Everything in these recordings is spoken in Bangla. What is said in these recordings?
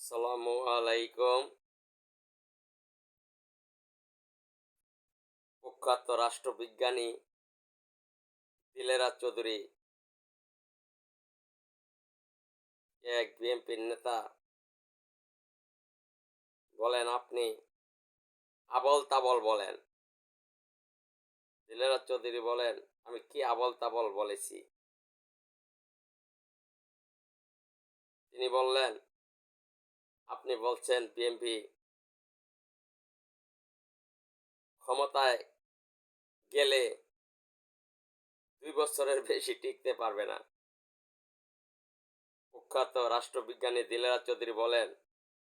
আসসালামু আলাইকুম প্রখ্যাত রাষ্ট্রবিজ্ঞানী দিলেরা চৌধুরী, এক বিএনপির নেতা, বলেন আপনি আবল তাবল বলেন। দিলেরা চৌধুরী বলেন, আমি কি আবল তাবল বলেছি? তিনি বললেন আপনি বলছেন বিএনপি ক্ষমতায় গেলে দুই বছরের বেশি টিকতে পারবে না। কুখ্যাত রাষ্ট্রবিজ্ঞানী দিলেরা চৌধুরী বলেন,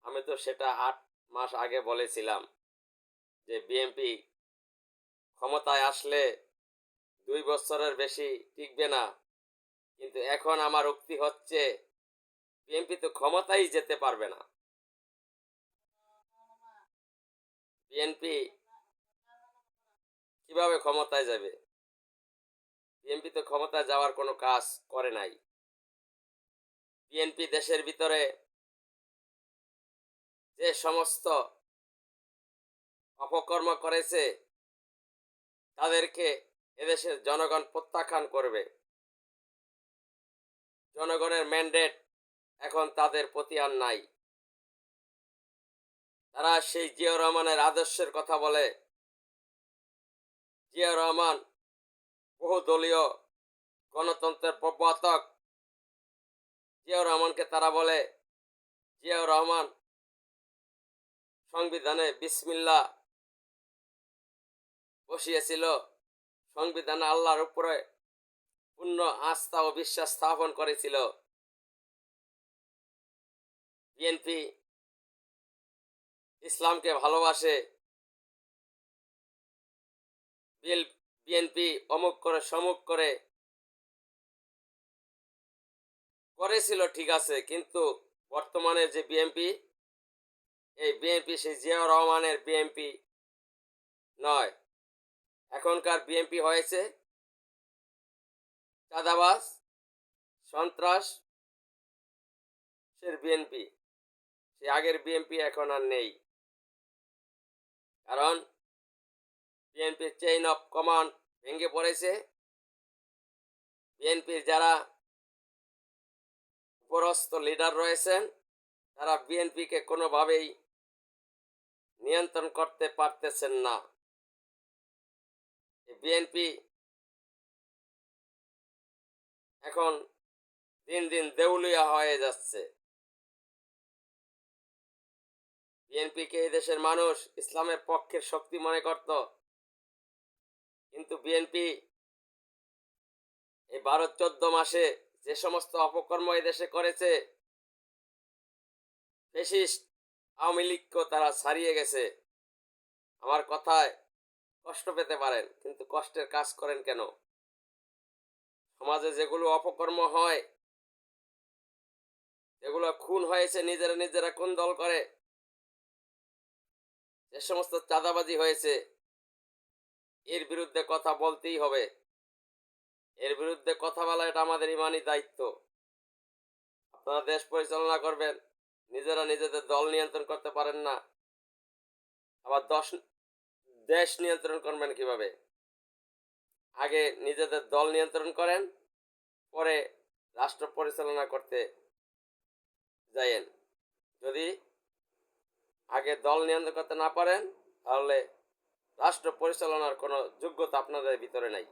আমি তো সেটা আট মাস আগে বলেছিলাম যে বিএনপি ক্ষমতায় আসলে দুই বছরের বেশি টিকবে না। কিন্তু এখন আমার উক্তি হচ্ছে বিএনপি তো ক্ষমতায় যেতে পারবে না। বিএনপি কীভাবে ক্ষমতায় যাবে? বিএনপি তো ক্ষমতায় যাওয়ার কোনো কাজ করে নাই। বিএনপি দেশের ভিতরে যে সমস্ত অপকর্ম করেছে, তাদেরকে এদেশের জনগণ প্রত্যাখ্যান করবে। জনগণের ম্যান্ডেট এখন তাদের প্রতি আর নাই। তারা সেই জিয়াউর রহমানের আদর্শের কথা বলে। জিয়াউর রহমান বহুদলীয় গণতন্ত্রের প্রবর্তক। জিয়াউর রহমানকে তারা বলে, জিয়াউর রহমান, সংবিধানে বিসমিল্লা বসিয়েছিল। সংবিধানে আল্লাহর উপরে পূর্ণ আস্থা ও বিশ্বাস স্থাপন করেছিল। বিএনপি ইসলামকে ভালোবাসে। বিএনপি অমুক করে, সমুক করে। করেছিল, ঠিক আছে, কিন্তু বর্তমানে যে বিএনপি, এই বিএনপি সেই জিয়াউর রহমানের বিএনপি নয়। এখনকার বিএনপি হয়েছে চাঁদাবাজ, সন্ত্রাস, সে বিএনপি। সে আগের বিএনপি এখন আর নেই। কারণ বিএনপির চেইন অফ কমান্ড ভেঙে পড়েছে। বিএনপির যারা উপরস্থ লিডার রয়েছেন, তারা বিএনপিকে কোনোভাবেই নিয়ন্ত্রণ করতে পারতেছেন না। বিএনপি এখন দিন দিন দেউলিয়া হয়ে যাচ্ছে। বিএনপিকে এই দেশের মানুষ ইসলামের পক্ষের শক্তি মনে করত। কিন্তু বিএনপি এই বারো চোদ্দ মাসে যে সমস্ত অপকর্ম দেশে করেছে, ফেসিস্ট আওয়ামী লীগকেও তারা ছাড়িয়ে গেছে। আমার কথায় কষ্ট পেতে পারেন, কিন্তু কষ্টের কাজ করেন কেন? সমাজে যেগুলো অপকর্ম হয়, যেগুলো খুন হয়েছে নিজেরা নিজেরা কোন দল করে যে সমস্ত চাঁদাবাজি হয়েছে। এর বিরুদ্ধে কথা বলতেই হবে। এর বিরুদ্ধে কথা বলা এটা আমাদের ইমানই দায়িত্ব। আপনারা দেশ পরিচালনা করবেন, নিজেরা নিজেদের দল নিয়ন্ত্রণ করতে পারেন না। আবার দশ, দেশ নিয়ন্ত্রণ করবেন কীভাবে? আগে নিজেদের দল নিয়ন্ত্রণ করেন, পরে রাষ্ট্র পরিচালনা করতে যাইয়েন যদি আগে দল নিয়ন্ত্রণ করতে না পারেন তাহলে রাষ্ট্র পরিচালনার কোনো যোগ্যতা আপনাদের ভিতরে নাই।